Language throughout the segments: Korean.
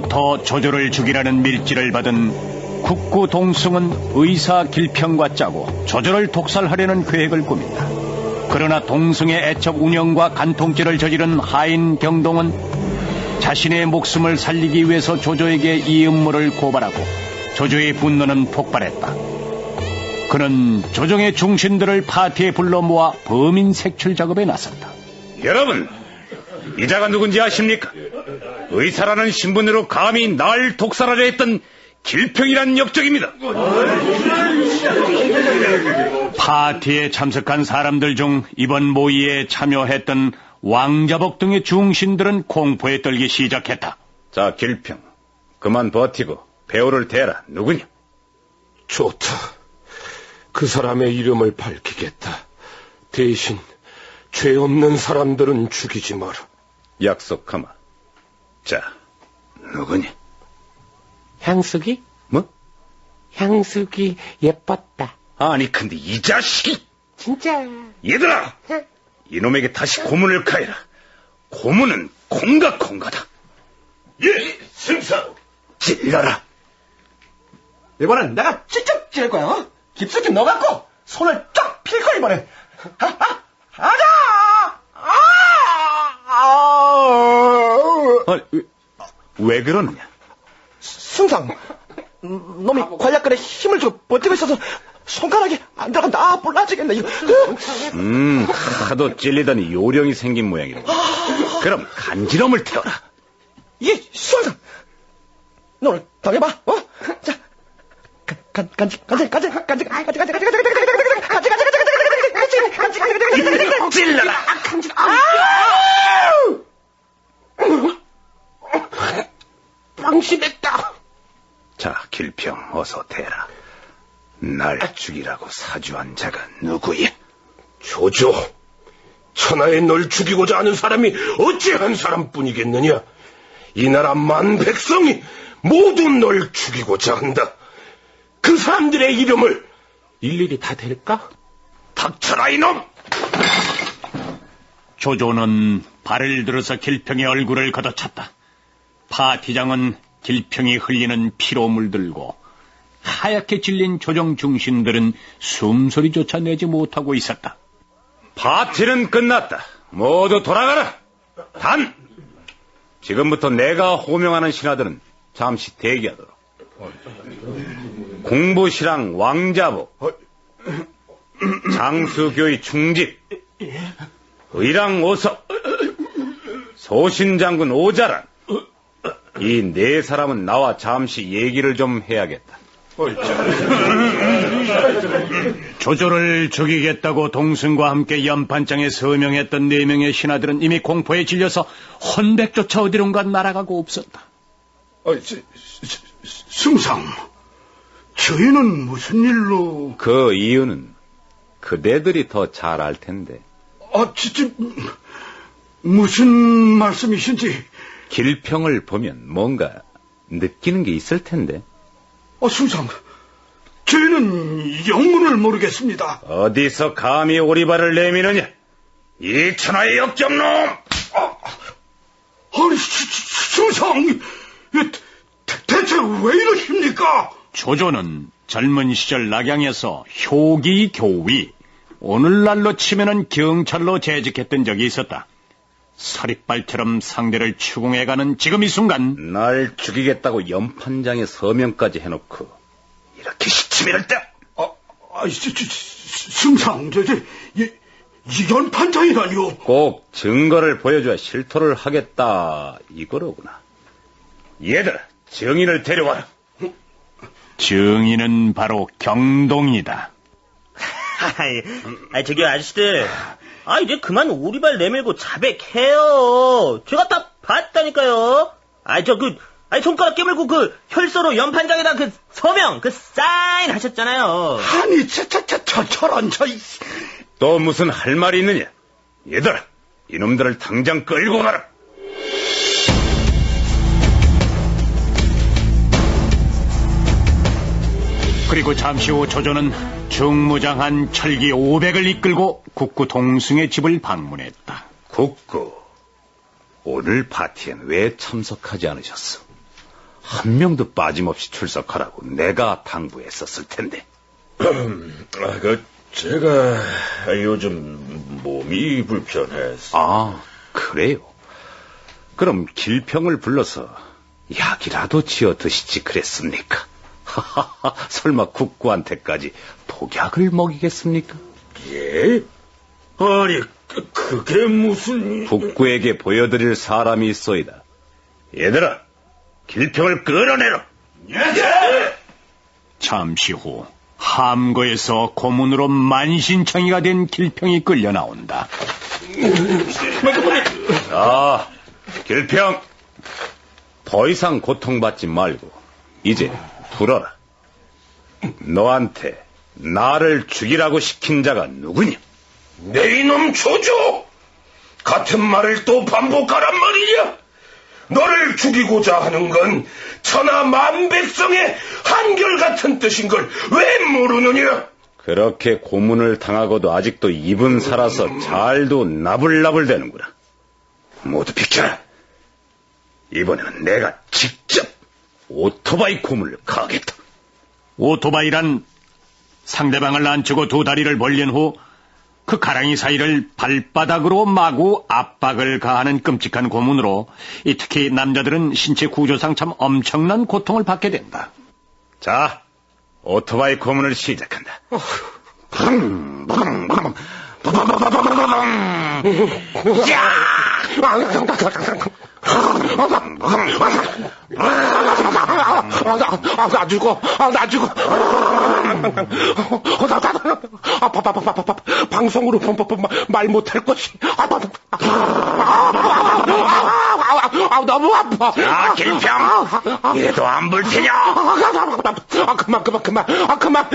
국구로부터 조조를 죽이라는 밀지를 받은 국구 동승은 의사 길평과 짜고 조조를 독살하려는 계획을 꾸민다. 그러나 동승의 애첩 운영과 간통죄를 저지른 하인 경동은 자신의 목숨을 살리기 위해서 조조에게 이 음모를 고발하고 조조의 분노는 폭발했다. 그는 조정의 중신들을 파티에 불러 모아 범인 색출 작업에 나섰다. 여러분, 이자가 누군지 아십니까? 의사라는 신분으로 감히 날 독살하려 했던 길평이란 역적입니다. 파티에 참석한 사람들 중 이번 모의에 참여했던 왕자복 등의 중신들은 공포에 떨기 시작했다. 자, 길평. 그만 버티고 배우를 대라. 누구냐? 좋다. 그 사람의 이름을 밝히겠다. 대신 죄 없는 사람들은 죽이지 마라. 약속하마. 자, 누구냐? 향수기? 뭐? 향수기 예뻤다. 아니, 근데 이 자식이! 진짜. 얘들아! 이놈에게 다시 고문을 가해라. 고문은 콩가 콩가다. 예, 승사! 찔러라. 이번엔 내가 직접 찌를 거야, 어? 깊숙이 넣어갖고, 손을 쫙 필 거야, 이번엔. 아, 아, 가자! 아! 아! 아니, 왜, 왜 그러느냐? 승상, 음, 놈이 관략근에 힘을 주고 버티고 있어서 손가락이 안 들어가 나 몰라지겠네. 이거. 음, 하도 찔리더니 요령이 생긴 모양이다. 그럼 간지럼을 태워라. 이 승상, 너를 당해봐, 어? 자, 간, 간, 간지, 간지, 간지, 간지, 간지, 간지, 간지, 간지, 간지, 간지, 간지, 간지, 간지, 간지, 간지, 간지, 간지, 간지, 찔러라. 방심했다. 자, 길평, 어서 대라. 날 죽이라고 사주한 자가 누구야? 조조, 천하에 널 죽이고자 하는 사람이 어찌 한 사람뿐이겠느냐? 이 나라 만 백성이 모두 널 죽이고자 한다. 그 사람들의 이름을 일일이 다 될까? 닥쳐라 이놈! 조조는 발을 들어서 길평의 얼굴을 걷어찼다. 파티장은 길평이 흘리는 피로 물들고 하얗게 질린 조정 중신들은 숨소리조차 내지 못하고 있었다. 파티는 끝났다. 모두 돌아가라. 단! 지금부터 내가 호명하는 신하들은 잠시 대기하도록. 공부시랑 왕자복, 장수교의 충집, 의랑 오석, 소신장군 오자란, 이 네 사람은 나와 잠시 얘기를 좀 해야겠다. 조조를 죽이겠다고 동승과 함께 연판장에 서명했던 네 명의 신하들은 이미 공포에 질려서 헌백조차 어디론가 날아가고 없었다. 아, 승상, 저희는 무슨 일로... 그 이유는 그대들이 더 잘 알 텐데. 아, 진짜, 무슨 말씀이신지... 길평을 보면 뭔가 느끼는 게 있을 텐데. 아, 승상, 저희는 영문을 모르겠습니다. 어디서 감히 오리발을 내미느냐? 이 천하의 역겹놈! 아니, 승상, 이, 대, 대체 왜 이러십니까? 조조는 젊은 시절 낙양에서 효기 교위, 오늘날로 치면은 경찰로 재직했던 적이 있었다. 서리발처럼 상대를 추궁해가는 지금 이 순간 날 죽이겠다고 연판장에 서명까지 해놓고 이렇게 시치미를 때 아, 아, 시- 시- 시- 승상, 저, 저, 이, 이 연판장이라니요. 꼭 증거를 보여줘야 실토를 하겠다 이거로구나. 얘들아, 증인을 데려와라. 증인은 바로 경동이다. 아이, 아이, 저기 아저씨들. 아, 이제 그만 오리발 내밀고 자백해요. 제가 다 봤다니까요. 아이, 저 그, 아이, 손가락 깨물고 그 혈서로 연판장에다 그 서명, 그 사인 하셨잖아요. 아니, 저, 저, 저, 저, 저런, 저, 이- 또 무슨 할 말이 있느냐? 얘들아, 이놈들을 당장 끌고 가라. 그리고 잠시 후 조조는 중무장한 철기 500을 이끌고 국구 동승의 집을 방문했다. 국구, 오늘 파티엔 왜 참석하지 않으셨어? 한 명도 빠짐없이 출석하라고 내가 당부했었을 텐데. 아, 그, 제가 요즘 몸이 불편해서. 아, 그래요? 그럼 길평을 불러서 약이라도 지어 드시지 그랬습니까? 하하하, 설마 국구한테까지 독약을 먹이겠습니까? 예? 아니, 그, 그게 무슨. 국구에게 보여드릴 사람이 있어이다. 얘들아, 길평을 끌어내라! 잠시 후 함거에서 고문으로 만신창이가 된 길평이 끌려 나온다. 자, 길평! 더 이상 고통받지 말고, 이제 풀어라. 너한테 나를 죽이라고 시킨 자가 누구냐? 내 이놈 조조! 같은 말을 또 반복하란 말이냐? 너를 죽이고자 하는 건 천하 만백성의 한결같은 뜻인 걸 왜 모르느냐? 그렇게 고문을 당하고도 아직도 입은 살아서 잘도 나불나불 되는구나. 모두 비켜라. 이번에는 내가 직접 오토바이 고문을 가하겠다. 오토바이란 상대방을 안치고 두 다리를 벌린 후 그 가랑이 사이를 발바닥으로 마구 압박을 가하는 끔찍한 고문으로 이 특히 남자들은 신체 구조상 참 엄청난 고통을 받게 된다. 자, 오토바이 고문을 시작한다. 아, 나 죽어. 아, 나 죽어. 아, 나, 나, 나, 아, 바, 바, 바, 바, 바, 방송으로 바, 바, 바, 말 못할 것이. 아, 바, 바, 아, 아, 아, 아, 너무 아파. 자, 길평! 이래도 안불 테냐? 아, 그만, 그만, 그만. 아, 그만. 아,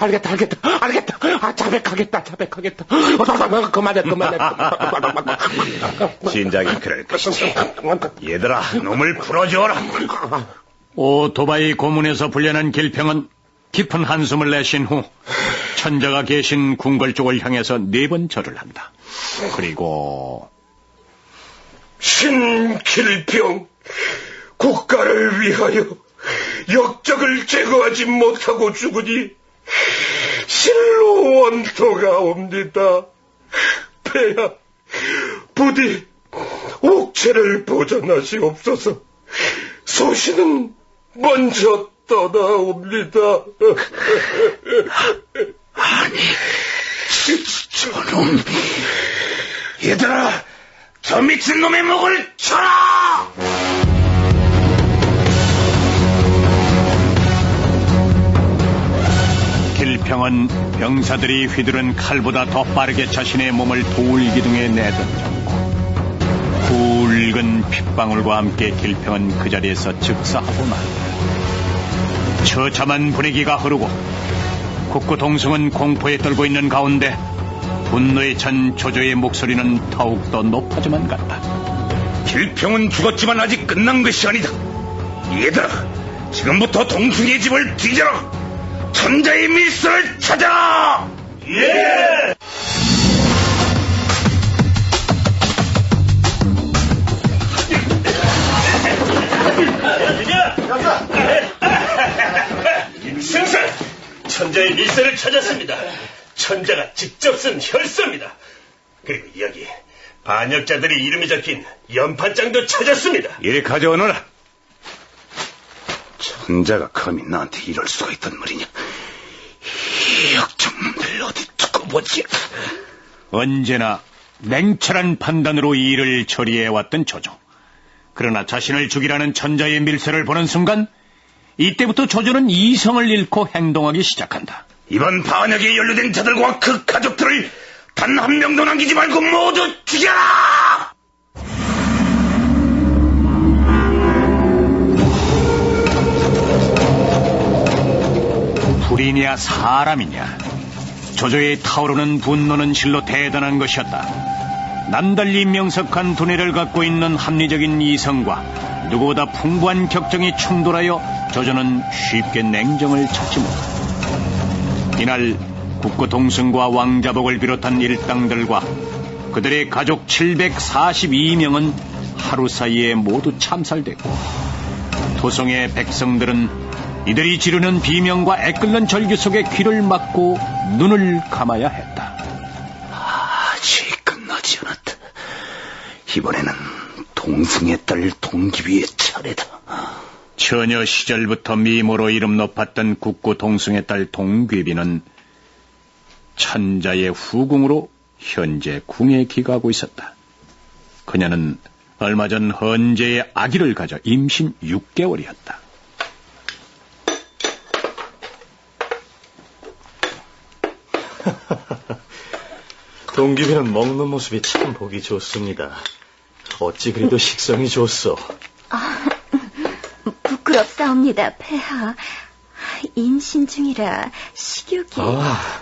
알겠다, 알겠다, 알겠다. 아, 자백하겠다, 자백하겠다. 아, 그만해, 그만해. 진작에 그럴 것이지. 얘들아, 놈을 풀어주어라. 오토바이 고문에서 불려난 길평은 깊은 한숨을 내쉰 후 천자가 계신 궁궐 쪽을 향해서 네 번 절을 한다. 그리고 신길병, 국가를 위하여 역적을 제거하지 못하고 죽으니 실로 원토가 옵니다. 폐하, 부디 옥체를 보전하시옵소서. 소신은 먼저 떠나옵니다. 저놈. 얘들아, 저 미친 놈의 목을 쳐라! 길평은 병사들이 휘두른 칼보다 더 빠르게 자신의 몸을 돌기둥에 내던졌고 굵은 핏방울과 함께 길평은 그 자리에서 즉사하고 말다. 처참한 분위기가 흐르고 국구 동성은 공포에 떨고 있는 가운데 분노에 찬 조조의 목소리는 더욱더 높아져만 갔다. 길평은 죽었지만 아직 끝난 것이 아니다. 얘들아, 지금부터 동숭이의 집을 뒤져라! 천자의 밀서를 찾아라! 예! 승선! 천자의 밀서를 찾았습니다. 천자가 직접 쓴 혈서입니다. 그리고 여기 반역자들의 이름이 적힌 연판장도 찾았습니다. 이리 가져오너라. 천자가 감히 나한테 이럴 수가 있단 말이냐. 이 역정놈들 어디 두고 보지. 언제나 냉철한 판단으로 이 일을 처리해왔던 조조. 그러나 자신을 죽이라는 천자의 밀서를 보는 순간 이때부터 조조는 이성을 잃고 행동하기 시작한다. 이번 반역에 연루된 자들과 그 가족들을 단 한 명도 남기지 말고 모두 죽여라! 불이냐 사람이냐 조조의 타오르는 분노는 실로 대단한 것이었다. 남달리 명석한 두뇌를 갖고 있는 합리적인 이성과 누구보다 풍부한 격정이 충돌하여 조조는 쉽게 냉정을 찾지 못한다. 이날 국고 동승과 왕자복을 비롯한 일당들과 그들의 가족 742명은 하루 사이에 모두 참살됐고 토성의 백성들은 이들이 지르는 비명과 애끓는 절규 속에 귀를 막고 눈을 감아야 했다. 아직 끝나지 않았다. 이번에는 동승의 딸 동기비의 차례다. 처녀 시절부터 미모로 이름 높았던 국고 동승의 딸 동귀비는 천자의 후궁으로 현재 궁에 기가하고 있었다. 그녀는 얼마 전 헌재의 아기를 가져 임신 6개월이었다. 동기비는 먹는 모습이 참 보기 좋습니다. 어찌 그리도 식성이 좋소. 부끄럽사옵니다, 폐하. 임신 중이라 식욕이... 아,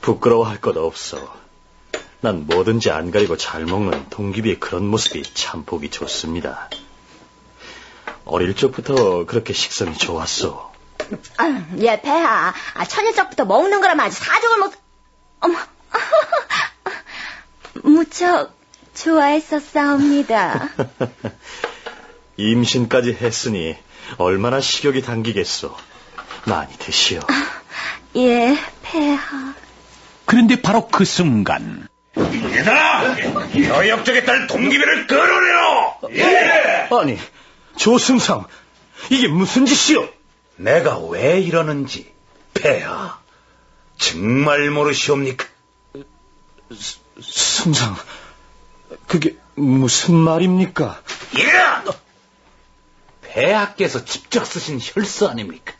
부끄러워할 것 없어. 난 뭐든지 안 가리고 잘 먹는 동기비의 그런 모습이 참 보기 좋습니다. 어릴 적부터 그렇게 식성이 좋았소. 아, 예, 폐하. 아, 처녀적부터 먹는 거라면 아주 사족을 못... 어머. 무척 좋아했었사옵니다. 임신까지 했으니 얼마나 식욕이 당기겠소. 많이 드시오. 예, 폐하. 그런데 바로 그 순간 얘들아! 여역적의 딸 동기비를 끌어내라! 예! 아니, 조승상, 이게 무슨 짓이오? 내가 왜 이러는지, 폐하. 정말 모르시옵니까? 승상, 그게 무슨 말입니까? 예! 폐하께서 직접 쓰신 혈서 아닙니까?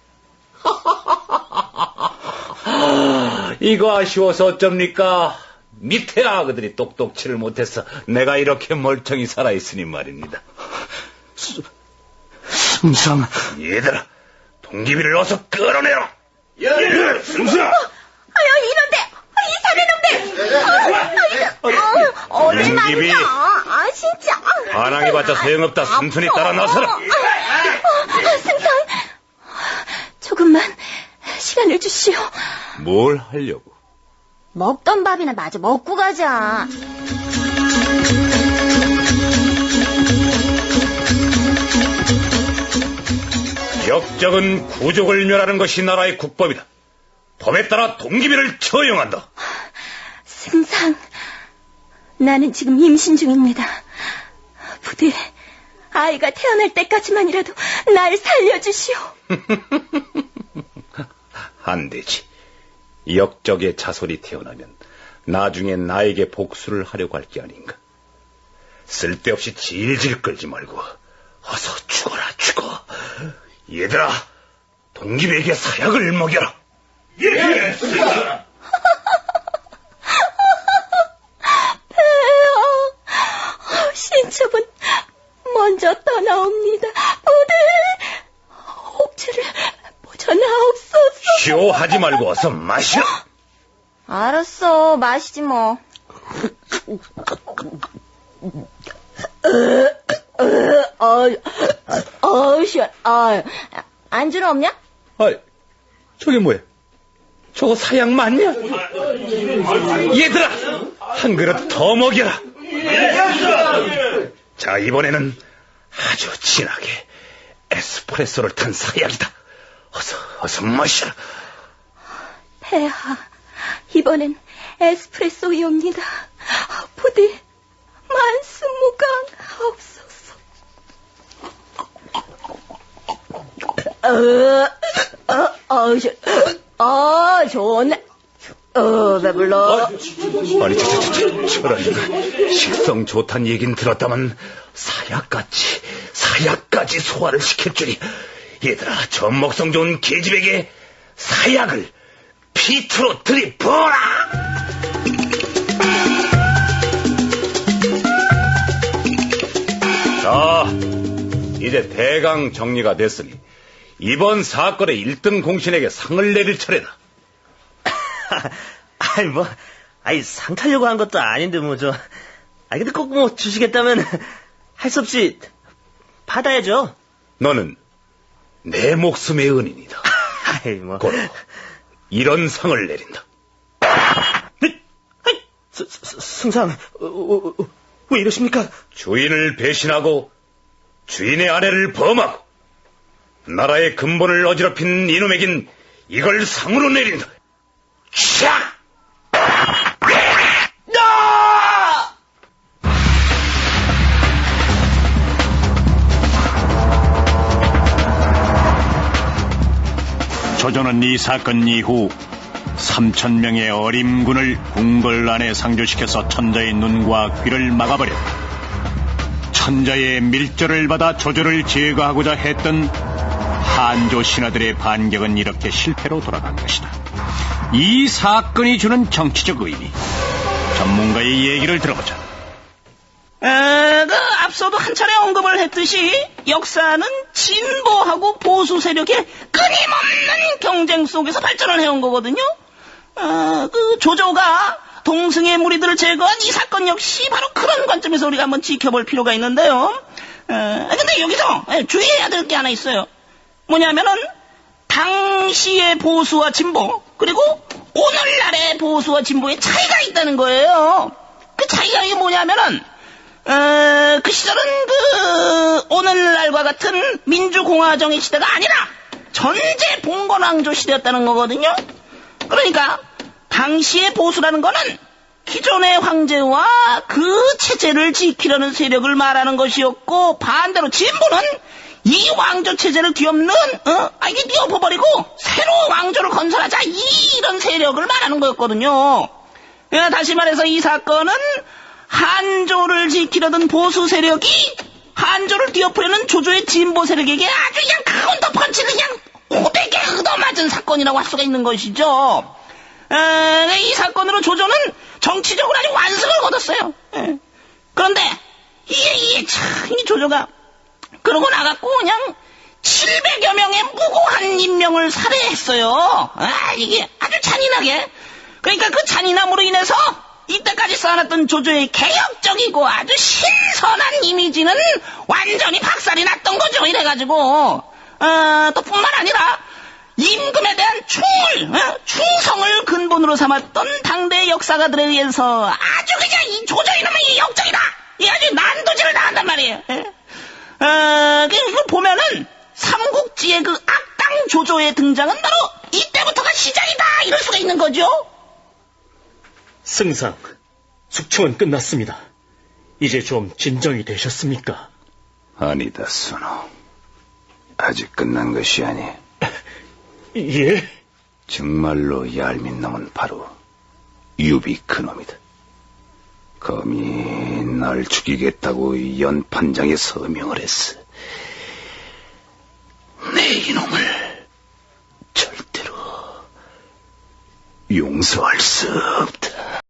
이거 아쉬워서 어쩝니까? 밑에 아그들이 똑똑치를 못해서 내가 이렇게 멀쩡히 살아있으니 말입니다. 승상, 얘들아, 동기비를 어서 끌어내라! 예, 승수야! 아유, 이런데! 이 사내 놈들! 어, 어. 얼마냐? 아, 진짜! 반항해봤자 소용없다. 순순히 따라 나서라! 아, 승상! 조금만 시간을 주시오. 뭘 하려고? 먹던 밥이나 마저 먹고 가자. 역적은 구족을 멸하는 것이 나라의 국법이다. 법에 따라 동기비를 처형한다. 승상, 나는 지금 임신 중입니다. 부디 아이가 태어날 때까지만이라도 날 살려주시오. 안 되지. 역적의 자손이 태어나면 나중에 나에게 복수를 하려고 할 게 아닌가. 쓸데없이 질질 끌지 말고 어서 죽어라 죽어. 얘들아, 동기비에게 사약을 먹여라. 예, 폐하, 신첩은 먼저 떠나옵니다. 부디 옥체를 보전하옵소서. 쇼 하지 말고 어서 마셔. 알았어, 마시지 뭐. 어, 어, 시원. 아, 안주는 없냐? 아이, 저게 뭐야? 저거 사약 맞냐? 얘들아, 한 그릇 더 먹여라. 자, 이번에는 아주 진하게 에스프레소를 탄 사약이다. 어서, 어서 마셔라. 폐하, 이번엔 에스프레소이옵니다. 부디 만수무강하옵소서. 어, 어, 어, 저, 어, 좋네. 어, 배불러. 아니, 저, 저, 저, 저, 저런, 식성 좋단 얘긴 들었다만, 사약같이, 사약까지 소화를 시킬 줄이. 얘들아, 저 먹성 좋은 계집에게 사약을 피트로 들이부어라! 자, 이제 대강 정리가 됐으니, 이번 사건의 1등 공신에게 상을 내릴 차례다. 아이, 뭐, 아이, 상 타려고 한 것도 아닌데, 뭐, 저. 아이, 근데 꼭 뭐 주시겠다면, 할 수 없이, 받아야죠. 너는 내 목숨의 은인이다. 아이, 뭐. 고로 이런 상을 내린다. 스- 스- 승상, 어, 어, 어, 왜 이러십니까? 주인을 배신하고 주인의 아내를 범하고 나라의 근본을 어지럽힌 이놈에겐 이걸 상으로 내린다. 샤! 조조는 이 사건 이후 3천 명의 어림군을 궁궐 안에 상주시켜서 천자의 눈과 귀를 막아버렸다. 천자의 밀절을 받아 조조를 제거하고자 했던 한조 신하들의 반격은 이렇게 실패로 돌아간 것이다. 이 사건이 주는 정치적 의미. 전문가의 얘기를 들어보자. 에, 그 앞서도 한 차례 언급을 했듯이 역사는 진보하고 보수 세력의 끊임없는 경쟁 속에서 발전을 해온 거거든요. 어, 그 조조가 동승의 무리들을 제거한 이 사건 역시 바로 그런 관점에서 우리가 한번 지켜볼 필요가 있는데요. 어, 근데 여기서 예, 주의해야 될 게 하나 있어요. 뭐냐면은 당시의 보수와 진보 그리고 오늘날의 보수와 진보의 차이가 있다는 거예요. 그 차이가 이게 뭐냐면은 어, 그 시절은 그 오늘날과 같은 민주공화정의 시대가 아니라 전제 봉건왕조 시대였다는 거거든요. 그러니까 당시의 보수라는 거는 기존의 황제와 그 체제를 지키려는 세력을 말하는 것이었고 반대로 진보는 이 왕조 체제를 뒤엎는 어? 아 이게 뒤엎어버리고 새로 왕조를 건설하자 이런 세력을 말하는 거였거든요. 예, 다시 말해서 이 사건은 한조를 지키려던 보수 세력이 한조를 뒤엎으려는 조조의 진보 세력에게 아주 그냥 카운터 펀치를 그냥 고되게 얻어맞은 사건이라고 할 수가 있는 것이죠. 에, 이 사건으로 조조는 정치적으로 아주 완승을 거뒀어요. 예. 그런데 이게 이게 참이 조조가 그러고 나갔고 그냥 700여 명의 무고한 인명을 살해했어요. 아 이게 아주 잔인하게. 그러니까 그 잔인함으로 인해서 이때까지 쌓아놨던 조조의 개혁적이고 아주 신선한 이미지는 완전히 박살이 났던 거죠. 이래가지고 어, 또 뿐만 아니라 임금에 대한 충을, 어? 충성을 근본으로 삼았던 당대 역사가들에 의해서 아주 그냥 이 조조 이놈의 역적이다. 이 아주 난도질을 당한단 말이에요. 예? 어, 그, 그 보면은 삼국지의 그 악당 조조의 등장은 바로 이때부터가 시작이다. 이럴 수가 있는 거죠. 승상, 숙청은 끝났습니다. 이제 좀 진정이 되셨습니까? 아니다, 순호. 아직 끝난 것이 아니. 예? 정말로 얄민 놈은 바로 유비 그놈이다. 검이 날 죽이겠다고 연판장에 서명을 했어. 내 이놈을 절대로 용서할 수 없다.